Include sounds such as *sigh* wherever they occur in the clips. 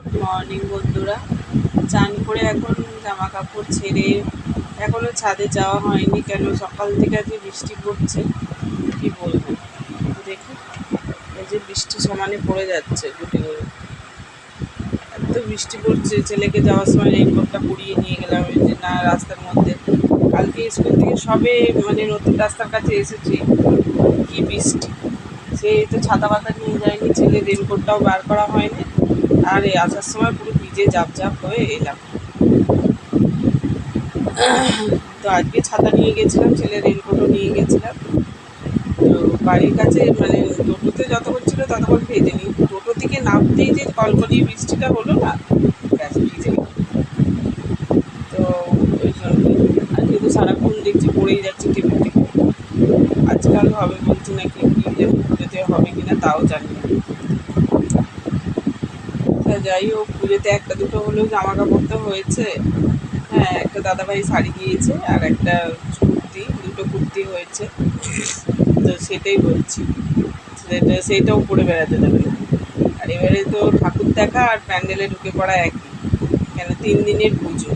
Morning বন্ধুরা। চান করে এখন জামা কাপড় ছেড়ে এখনও ছাদে যাওয়া হয়নি কেন? সকাল থেকে আজকে বৃষ্টি পড়ছে। কি বলব? দেখি এই যে বৃষ্টি সমানে পড়ে যাচ্ছে গুটি করে এত বৃষ্টি পড়ছে, ছেলেকে যাওয়ার সময় রেইনকোটটা পুড়িয়ে নিয়ে গেলাম। যে না, রাস্তার মধ্যে। কালকে স্কুল থেকে সবে মানে নতুন রাস্তার কাছে এসেছি। কি বৃষ্টি। সে তো ছাতা পাতা নিয়ে যায়নি ছেলে রেনকোটটাও বার করা হয়নি। আর এই আসার সময় পুরো ভিজে জাপ জাপ হয়ে এলাম। তো আজকে ছাতা নিয়ে গেছিলাম, ছেলে রেনকোটও নিয়ে গেছিলাম। তো বাড়ির কাছে মানে টোটোতে যতক্ষণ ছিল ততক্ষণ ভেজেনি টোটো থেকে নামতেই যে কলকলি বৃষ্টিটা হলো না, ব্যাস ভিজে। তো ওই জন্য আজকে তো সারাক্ষণ দেখছি পড়েই যাচ্ছে টিপে টিপে আজকাল হবে বলছি নাকি পুজোতে পুজোতে হবে কিনা তাও জানি না। তা যাই হোক, পুজোতে একটা দুটো হলেও জামা কাপড় তো হয়েছে। হ্যাঁ একটা দাদাভাই শাড়ি দিয়েছে আর একটা কুর্তি, দুটো কুর্তি হয়েছে। তো সেটাই বলছি। সেটা সেইটাও পরে বেড়াতে না আর এবারে তো ঠাকুর দেখা আর প্যান্ডেলে ঢুকে পড়া একই। কেন তিন দিনের পুজো।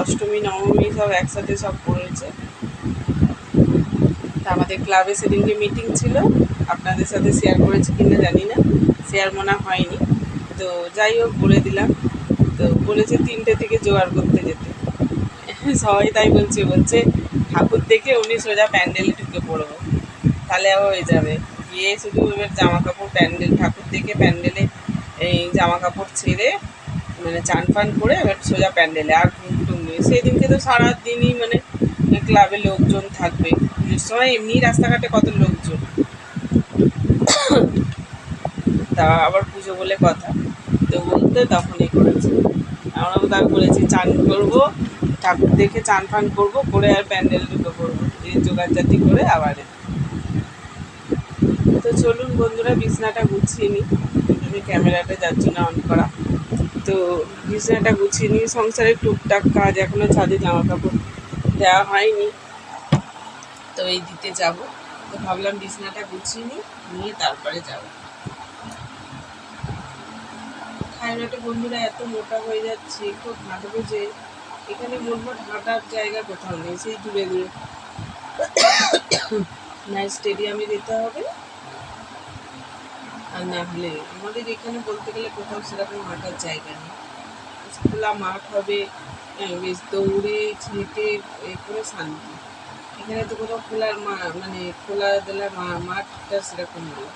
অষ্টমী, নবমী সব একসাথে সব পড়েছে। তা আমাদের ক্লাবে সেদিনকে মিটিং ছিল। আপনাদের সাথে শেয়ার করেছি কিনা জানি না। শেয়ার মনে হয়নি তো যাই হোক, বলে দিলাম। তো বলেছে তিনটে থেকে জোগাড় করতে যেতে। *laughs* সবাই তাই বলছে বলছে, ঠাকুর দেখে উনি সোজা প্যান্ডেলে ঢুকে পড়ব। তাহলে হয়ে যাবে। গিয়ে শুধু এবার জামা কাপড় প্যান্ডেল, ঠাকুর দেখে প্যান্ডেলে এই জামা কাপড় ছেড়ে মানে চান ফান করে এবার সোজা প্যান্ডেলে আর ঘুম সেদিনকে তো সারাদিনই মানে ক্লাবে লোকজন থাকবে। পুজোর সময় এমনি রাস্তাঘাটে কত লোকজন? তা আবার পুজো বলে কথা। তো বলতে তখনই করেছে। আমরাও তার বলেছি, চান করব, ঠাকুর দেখে চান ফান করব, করে আর প্যান্ডেল ঢুকে পড়ব এই জোগাড়জাতি করে আবার। তো চলুন বন্ধুরা, বিছনাটা গুছিয়ে নিই। ক্যামেরাটা যার জন্য অন করা। তো বিছনাটা গুছিয়ে নিই সংসারের টুকটাক কাজ এখনও ছাদে জামা কাপড় দেওয়া হয়নি। তো এই দিতে যাব। তো ভাবলাম বিছনাটা গুছিয়ে নিই, নিয়ে তারপরে যাব। খায়নাটা বন্ধুরা, এত মোটা হয়ে যাচ্ছে, খুব হাঁটবো যে এখানে মোটমোট হাঁটার জায়গা কোথাও নেই, সেই দূরে দূরে। না স্টেডিয়ামে যেতে হবে। আর না হলে আমাদের এখানে বলতে গেলে কোথাও সেরকম হাঁটার জায়গা নেই। খোলা মাঠ হবে বেশ দৌড়ে, হেঁটে, এ করে শান্তি। এখানে তো কোথাও খোলার মা মানে খোলা দিলা মাঠটা সেরকম নেই।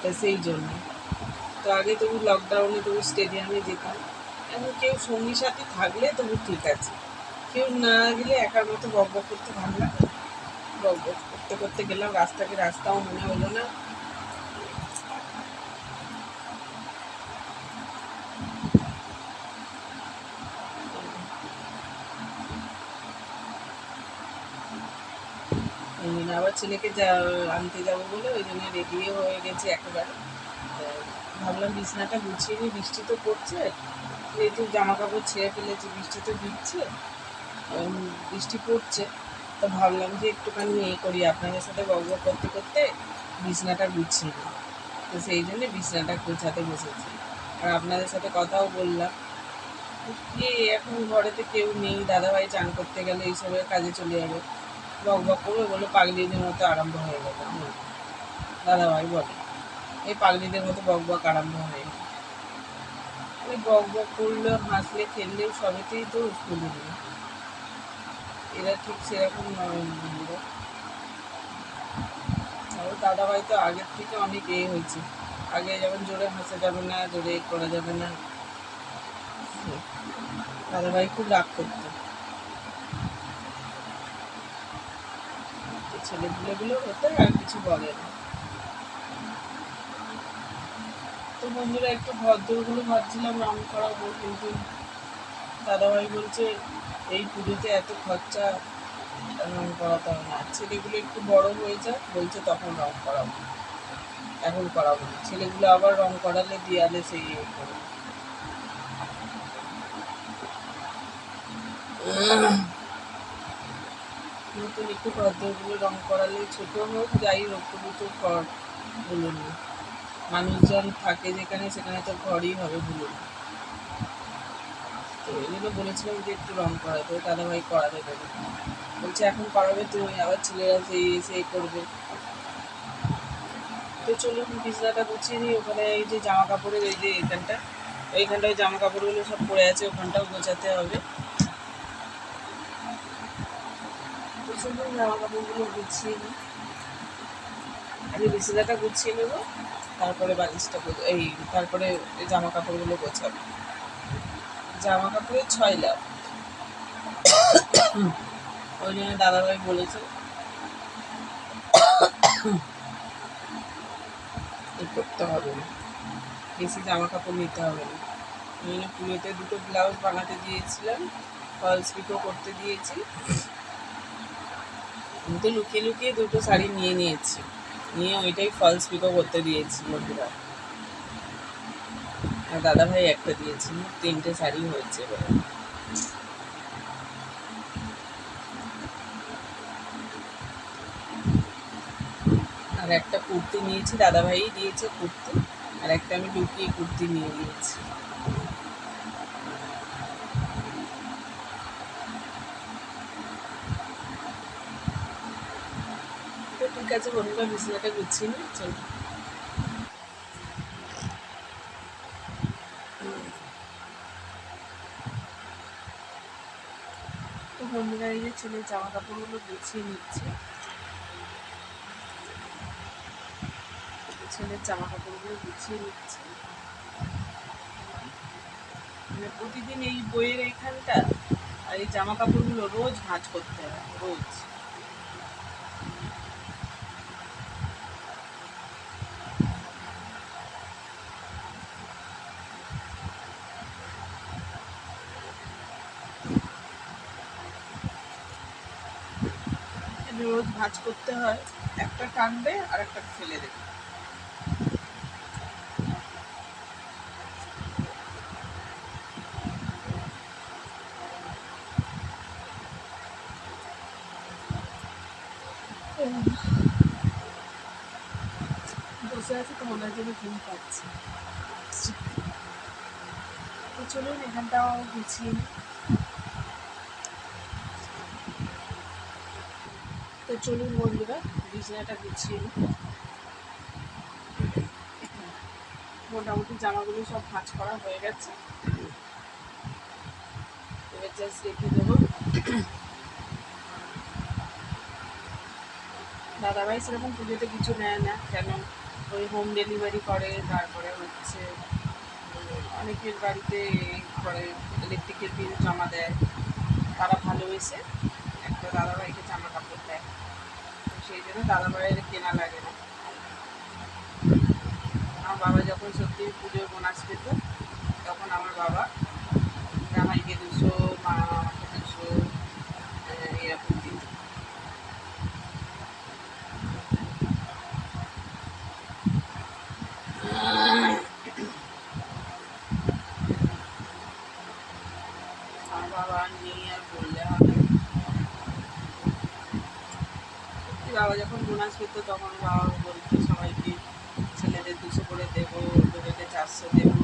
তা সেই জন্য। তো আগে তবু লকডাউনে তবু স্টেডিয়ামে যেতাম। এখন কেউ সঙ্গী সাথী থাকলে তবু ঠিক আছে। কেউ না গেলে একার মতো বক করতে ভালো লাগে বক করতে করতে গেলাম, রাস্তাকে রাস্তাও মনে হলো না। আবার ছেলেকে যা আনতে যাব বলে ওই জন্য রেডিও হয়ে গেছে একেবারে। ভাবলাম বিছনাটা গুছিয়ে নিই, বৃষ্টি তো পড়ছে। যেহেতু জামা কাপড় ছেড়ে ফেলেছি, বৃষ্টি তো দিচ্ছে। বৃষ্টি পড়ছে। তো ভাবলাম যে একটুখানি এই করি, আপনাদের সাথে গল্প করতে করতে বিছনাটা গুছিয়ে নিই। তো সেই জন্য বিছনাটা গোছাতে বসেছি। আর আপনাদের সাথে কথাও বললাম। কি এখন ঘরেতে কেউ নেই, দাদাভাই চান করতে গেলে এইসবের কাজে চলে যাবে। বক বক করবে বলে পাগলিদের মতো আরম্ভ হয়ে গেল। দাদাভাই বলে। এই পাগলিদের মতো বক বক আরম্ভ হয়ে ওই বক বক করলে, হাসলে, খেললে, সবেতেই তো দিল এরা ঠিক সেরকম নয় দাদা ভাই তো আগের থেকে অনেক এ হয়েছে। আগে যেমন জোরে হাসা যাবে না, জোরে করা যাবে না। দাদা ভাই খুব রাগ করতো। ছেলেপুলেগুলো হতে আর কিছু বলে না। তো বন্ধুরা, একটু ভদ্রগুলো ভাবছিলাম, রং করাবো কিন্তু দাদাভাই বলছে, এই পুজোতে এত খরচা, রং করাতে হবে না। ছেলেগুলো একটু বড় হয়ে যাক, বলছে, তখন রং করাবো এখন করাবো ছেলেগুলো আবার রং করালে দেয়ালে সেই ইয়ে নতুন একটু ভদ্রগুলো রং করালে ছোটো হোক, যাই হোক তবু তো কর বলুন মানুষজন থাকে যেখানে, সেখানে তো ঘরই হবে ভুলুন তো এই জন্য বলেছিলাম যে একটু রং করাতে দাদা ভাই করাতে দেবে বলছে, এখন করাবে তুমি আবার ছেলেরা সেই সেই করবে। তো চলুন, বিছনাটা গুছিয়ে নিই। ওখানে এই যে জামা কাপড়ের এই যে এখানটা এইখানটায় জামা কাপড়গুলো সব পড়ে আছে, ওখানটাও গোছাতে হবে। জামা কাপড়গুলো গুছিয়ে নিই। আগে বিছানাটা গুছিয়ে নেব। তারপরে বালিশটা এই, তারপরে জামা কাপড়গুলো গোছাবো। জামা কাপড়ের ছয় লাভ। ওই জন্য দাদাভাই বলেছে করতে হবে না। বেশি জামা কাপড় নিতে হবে না। ওই জন্য পুজোতে দুটো ব্লাউজ বানাতে দিয়েছিলাম ফলস পিকো করতে দিয়েছি। আমি তো লুকিয়ে লুকিয়ে দুটো শাড়ি নিয়ে নিয়েছি। নিয়ে ওইটাই ফলস পিকো করতে দিয়েছি বন্ধুরা। আর দাদা ভাই একটা দিয়েছি, তিনটে শাড়ি হয়েছে এবারে। আর একটা কুর্তি নিয়েছি দাদা ভাই দিয়েছে কুর্তি, আর একটা আমি লুকিয়ে কুর্তি নিয়ে নিয়েছি। ঠিক আছে বন্ধুরা বিছানাটা গুছিয়ে নিই চলো। তো বন্ধুরা এই যে ছেলের জামা কাপড়গুলো গুছিয়ে নিচ্ছে। ছেলের জামা কাপড়গুলো গুছিয়ে নিচ্ছে। মানে প্রতিদিন এই বইয়ের এইখানটা আর এই জামা কাপড়গুলো রোজ ভাঁজ করতে হয়, রোজ। রোজ ভাঁজ করতে হয়, একটা টানবে আর একটা ফেলে দেবে। বসে তো মনে হচ্ছে ঘুম পাচ্ছে। তো চলুন, এখানটাও গুছিয়ে তো চলুন বন্ধুরা, বিছানাটা গুছিয়ে নিই। মোটামুটি জামাগুলো সব ভাঁজ করা হয়ে গেছে। এবার জাস্ট রেখে দেবো। দাদাভাই সেরকম পুজোতে কিছু নেয় না, কেন? ওই হোম ডেলিভারি করে, তারপরে হচ্ছে অনেকের বাড়িতে করে ইলেকট্রিকের বিল জমা দেয়। তারা ভালো ভালোবেসে একটা দাদাভাইকে তো দাদা জন্য কেনা লাগে না। আমার বাবা যখন সত্যি পুজোর বোনাস পেত, তখন আমার বাবা জামাইকে দুশো মা আমাকে দুশো আহ, এরকম দিত আমার বাবা নিয়ে আর বললে হবে সত্যি বাবা যখন তো তখন বাবা বলতো সবাইকে ছেলেদের দুশো করে দেবো তোদেরকে চারশো দেবো।